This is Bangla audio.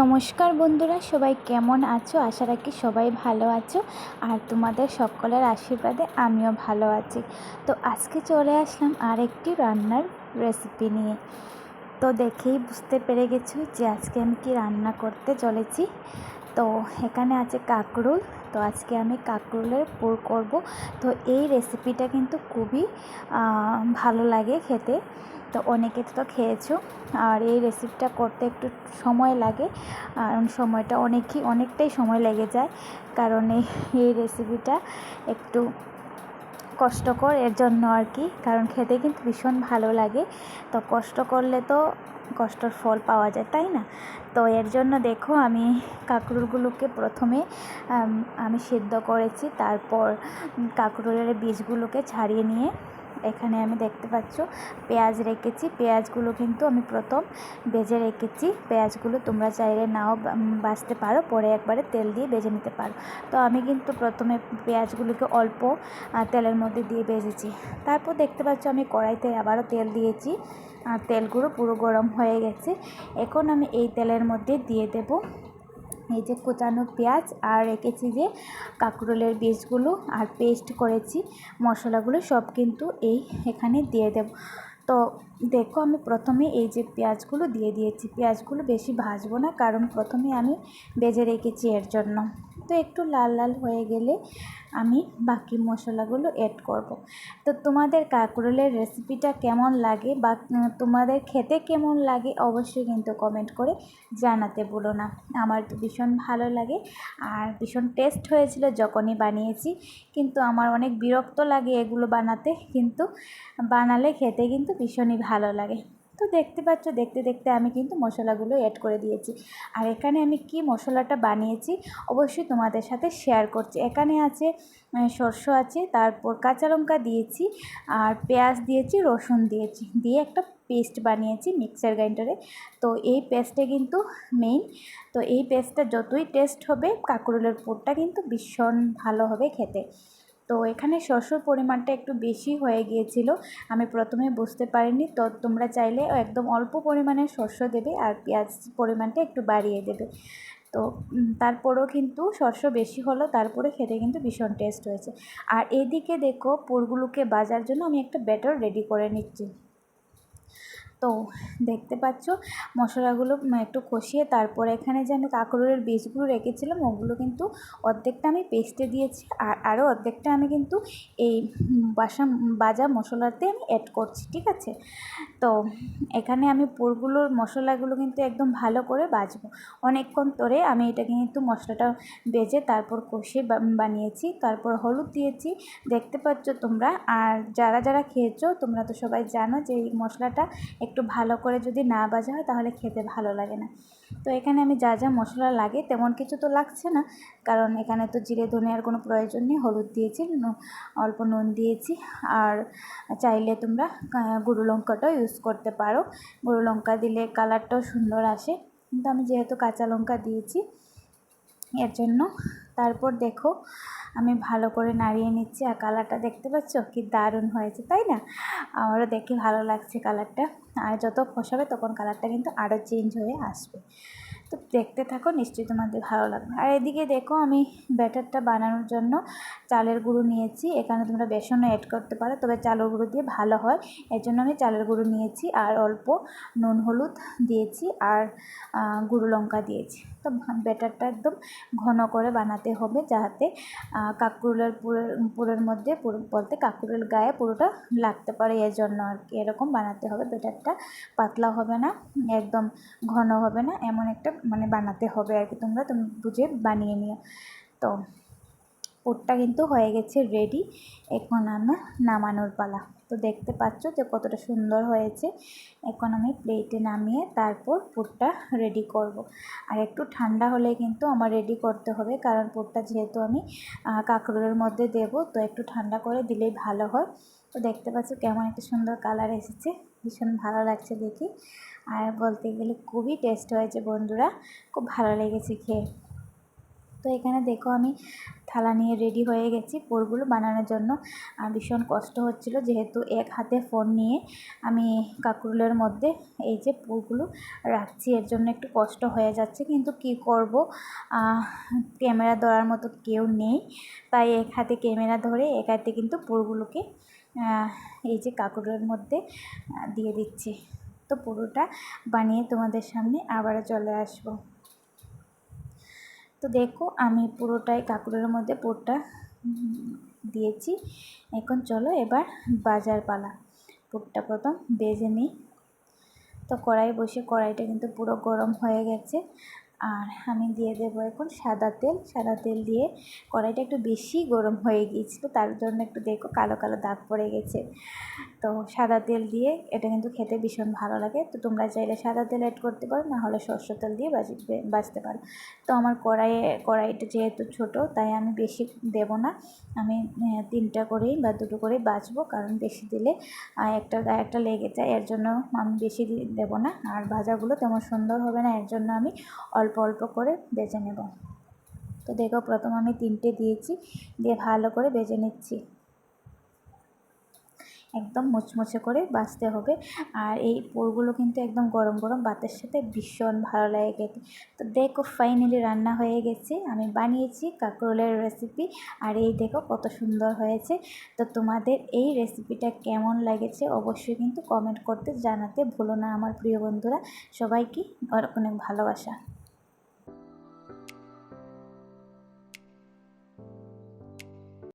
নমস্কার বন্ধুরা, সবাই কেমন আছো? আশা রাখি সবাই ভালো আছো আর তোমাদের সকলের আশীর্বাদে আমিও ভালো আছি। তো আজকে চলে আসলাম আর একটি রান্নার রেসিপি নিয়ে। তো দেখেই বুঝতে পেরে গেছো যে আজকে আমি কি রান্না করতে চলেছি। তো এখানে আছে কাঁকরুল। তো আজকে আমি কাঁকরুলের পুর করব। তো এই রেসিপিটা কিন্তু খুবই ভালো লাগে খেতে। তো অনেকে তো খেয়েছো। আর এই রেসিপিটা করতে একটু সময় লাগে। আর সময়টা অনেকই, অনেকটাই সময় লেগে যায়। কারণ এই এই রেসিপিটা একটু কষ্টকর এর জন্য আর কি। কারণ খেতে কিন্তু ভীষণ ভালো লাগে। তো কষ্ট করলে তো কষ্টর ফল পাওয়া যায়, তাই না? তো এর জন্য দেখো আমি কাঁকরুলগুলোকে প্রথমে আমি সিদ্ধ করেছি, তারপর কাঁকরুলের বীজগুলোকে ছাড়িয়ে নিয়ে এখানে আমি দেখতে পাচ্ছ পেঁয়াজ রেখেছি। পেঁয়াজগুলো কিন্তু আমি প্রথম বেজে রেখেছি। পেঁয়াজগুলো তোমরা চাইলে নাও বাঁচতে পারো, পরে একবারে তেল দিয়ে বেজে নিতে পারো। তো আমি কিন্তু প্রথমে পেঁয়াজগুলোকে অল্প তেলের মধ্যে দিয়ে বেজেছি তারপর দেখতে পাচ্ছ আমি কড়াইতে আবারও তেল দিয়েছি। তেলগুলো পুরো গরম হয়ে গেছে। এখন আমি এই তেলের মধ্যে দিয়ে দেব এই যে কোচানো পেঁয়াজ আর রেখেছি যে কাঁকরোলের বীজগুলো আর পেস্ট করেছি, মশলাগুলো সব কিন্তু এই এখানে দিয়ে দেব। তো দেখো আমি প্রথমে এই যে পেঁয়াজগুলো দিয়ে দিয়েছি। পেঁয়াজগুলো বেশি ভাজবো না, কারণ প্রথমে আমি বেজে রেখেছি এর জন্য। তো একটু লাল লাল হয়ে গেলে আমি বাকি মশলাগুলো অ্যাড করব। তো তোমাদের কাঁকরোলের রেসিপিটা কেমন লাগে বা তোমাদের খেতে কেমন লাগে অবশ্যই কিন্তু কমেন্ট করে জানাতে বলো না। আমার তো ভীষণ ভালো লাগে আর ভীষণ টেস্ট হয়েছিল যখনই বানিয়েছি। কিন্তু আমার অনেক বিরক্ত লাগে এগুলো বানাতে। কিন্তু বানালে খেতে কিন্তু ভীষণই ভালো লাগে। তো দেখতে পাচ্ছ, দেখতে দেখতে আমি কিন্তু মশলাগুলো অ্যাড করে দিয়েছি। আর এখানে আমি কি মশলাটা বানিয়েছি অবশ্যই তোমাদের সাথে শেয়ার করছি। এখানে আছে সর্ষ আছে, তারপর কাঁচা লঙ্কা দিয়েছি, আর পেঁয়াজ দিয়েছি, রসুন দিয়েছি। দিয়ে একটা পেস্ট বানিয়েছি মিক্সার গ্রাইন্ডারে তো এই পেস্টে কিন্তু মেইন তো এই পেস্টটা যতই টেস্ট হবে, কাঁকরোলের পুরটা কিন্তু ভীষণ ভালো হবে খেতে। তো এখানে শস্যর পরিমাণটা একটু বেশি হয়ে গিয়েছিল। আমি প্রথমে বুঝতে পারিনি, তো তোমরা চাইলে একদম অল্প পরিমাণে শস্য দেবে আর পেঁয়াজ পরিমাণটা একটু বাড়িয়ে দেবে। তো তারপরেও কিন্তু শস্য বেশি হলো, তারপরে খেতে কিন্তু ভীষণ টেস্ট হয়েছে। আর এদিকে দেখো, পুরগুলোকে বাজার জন্য আমি একটা ব্যাটার রেডি করে নিচ্ছি। তো দেখতে পাচ্ছ, মশলাগুলো একটু কষিয়ে তারপরে এখানে যে আমি কাঁকরোলের বীজগুলো রেখেছিলাম, ওগুলো কিন্তু অর্ধেকটা আমি পেস্টে দিয়েছি আর আরও অর্ধেকটা আমি কিন্তু এই বাসা, বাজা মশলাতে আমি অ্যাড করছি, ঠিক আছে? তো এখানে আমি পুরগুলোর মশলাগুলো কিন্তু একদম ভালো করে বাজবো। অনেকক্ষণ ধরে আমি এটা কিন্তু মশলাটা বেজে তারপর কষিয়ে বানিয়েছি, তারপর হলুদ দিয়েছি, দেখতে পাচ্ছ তোমরা? আর যারা যারা খেয়েছো তোমরা তো সবাই জানো যে এই মশলাটা একটু ভালো করে যদি না বাজা হয় তাহলে খেতে ভালো লাগে না। তো এখানে আমি যা যা মশলা লাগে, তেমন কিছু তো লাগছে না। কারণ এখানে তো জিরে ধনিয়ার কোনো প্রয়োজন নেই। হলুদ দিয়েছি অল্প নুন দিয়েছি। আর চাইলে তোমরা গুঁড়ো লঙ্কাটাও ইউজ করতে পারো। গুঁড়ো লঙ্কা দিলে কালারটাও সুন্দর আসে। কিন্তু আমি যেহেতু কাঁচা লঙ্কা দিয়েছি, এর জন্য তারপর দেখো, আমি ভালো করে নাড়িয়ে নিচ্ছি আর কালারটা দেখতে পাচ্ছ? কি দারুণ হয়েছে, তাই না? আমারও দেখে ভালো লাগছে কালারটা। আর যত ফসাবে তখন কালারটা কিন্তু আরও চেঞ্জ হয়ে আসবে। তো দেখতে থাকো, নিশ্চয়ই তোমাদের ভালো লাগবে। আর এদিকে দেখো, আমি ব্যাটারটা বানানোর জন্য চালের গুঁড়ো নিয়েছি। এখানে তোমরা বেসনও অ্যাড করতে পারো, তবে চালের গুঁড়ো দিয়ে ভালো হয়। এর জন্য আমি চালের গুঁড়ো নিয়েছি আর অল্প নুন হলুদ দিয়েছি আর গুঁড়ো লঙ্কা দিয়েছি। তো ব্যাটারটা একদম ঘন করে বানাতে হবে যাতে কাকরুলের পুরের পুরের মধ্যে বলতে কাকুরের গায়ে পুরোটা লাগতে পারে। এর জন্য আর কি, এরকম বানাতে হবে। ব্যাটারটা পাতলা হবে না, একদম ঘন হবে না, এমন একটা মানে বানাতে হবে আর কি, তোমরা তুমি বুঝে বানিয়ে নিও। তো পুরটা কিন্তু হয়ে গেছে রেডি এখন আমার নামানোর পালা। তো দেখতে পাচ্ছ যে কতটা সুন্দর হয়েছে। এখন আমি প্লেটে নামিয়ে তারপর পুরটা রেডি করব। আর একটু ঠান্ডা হলে কিন্তু আমার রেডি করতে হবে, কারণ পুরটা যেহেতু আমি কাঁকরোলের মধ্যে দেব, তো একটু ঠান্ডা করে দিলেই ভালো হয়। তো দেখতে পাচ্ছ কেমন একটা সুন্দর কালার এসেছে। ভীষণ ভালো লাগছে দেখি। আর বলতে গেলে খুবই টেস্ট হয়েছে বন্ধুরা। খুব ভালো লেগেছে খেয়ে। তো এখানে দেখো আমি থালা নিয়ে রেডি হয়ে গেছি পোরগুলো বানানোর জন্য। ভীষণ কষ্ট হচ্ছিল যেহেতু এক হাতে ফোন নিয়ে আমি কাকুলের মধ্যে এই যে পুরগুলো রাখছি, এর জন্য একটু কষ্ট হয়ে যাচ্ছে। কিন্তু কি করব? ক্যামেরা ধরার মতো কেউ নেই। তাই এক হাতে ক্যামেরা ধরে এক হাতে কিন্তু পুরগুলোকে এই যে কাকুরের মধ্যে দিয়ে দিচ্ছি। তো পুরোটা বানিয়ে তোমাদের সামনে আবারও চলে আসব। তো দেখো আমি পুরোটাই কাকুরের মধ্যে পুরটা দিয়েছি। এখন চলো এবার বাজার পালা। পুরটা প্রথম বেজে নিই। তো কড়াই বসে, কড়াইটা কিন্তু পুরো গরম হয়ে গেছে। আর আমি দিয়ে দেবো এখন সাদা তেল। সাদা তেল দিয়ে কড়াইটা একটু বেশি গরম হয়ে গিয়েছিল, তার জন্য একটু দেখো কালো কালো দাগ পড়ে গেছে। তো সাদা তেল দিয়ে এটা কিন্তু খেতে ভীষণ ভালো লাগে। তো তোমরা চাইলে সাদা তেল অ্যাড করতে পারো না হলে সর্ষে তেল দিয়ে বাজতে পারো। তো আমার কড়াইয়ে, কড়াইটা যেহেতু ছোট, তাই আমি বেশি দেব না। আমি তিনটা করেই বা দুটো করেই বাজবো, কারণ বেশি দিলে একটা গায়ে একটা লেগে যায়, এর জন্য আমি বেশি দেব না। আর ভাজাগুলো তেমন সুন্দর হবে না, এর জন্য আমি অল্প অল্প করে বেজে নেব। তো দেখো, প্রথম আমি তিনটে দিয়েছি, দিয়ে ভালো করে বেজে নিচ্ছি। একদম মুচমুচে করে বাছতে হবে। আর এই পোরগুলো কিন্তু একদম গরম গরম ভাতের সাথে ভীষণ ভালো লাগে খেতে। তো দেখো ফাইনালি রান্না হয়ে গেছে। আমি বানিয়েছি কাঁকরোলের রেসিপি আর এই দেখো কত সুন্দর হয়েছে। তো তোমাদের এই রেসিপিটা কেমন লাগেছে অবশ্যই কিন্তু কমেন্ট করতে জানাতে ভুলো না আমার প্রিয় বন্ধুরা। সবাইকে অনেক ভালোবাসা।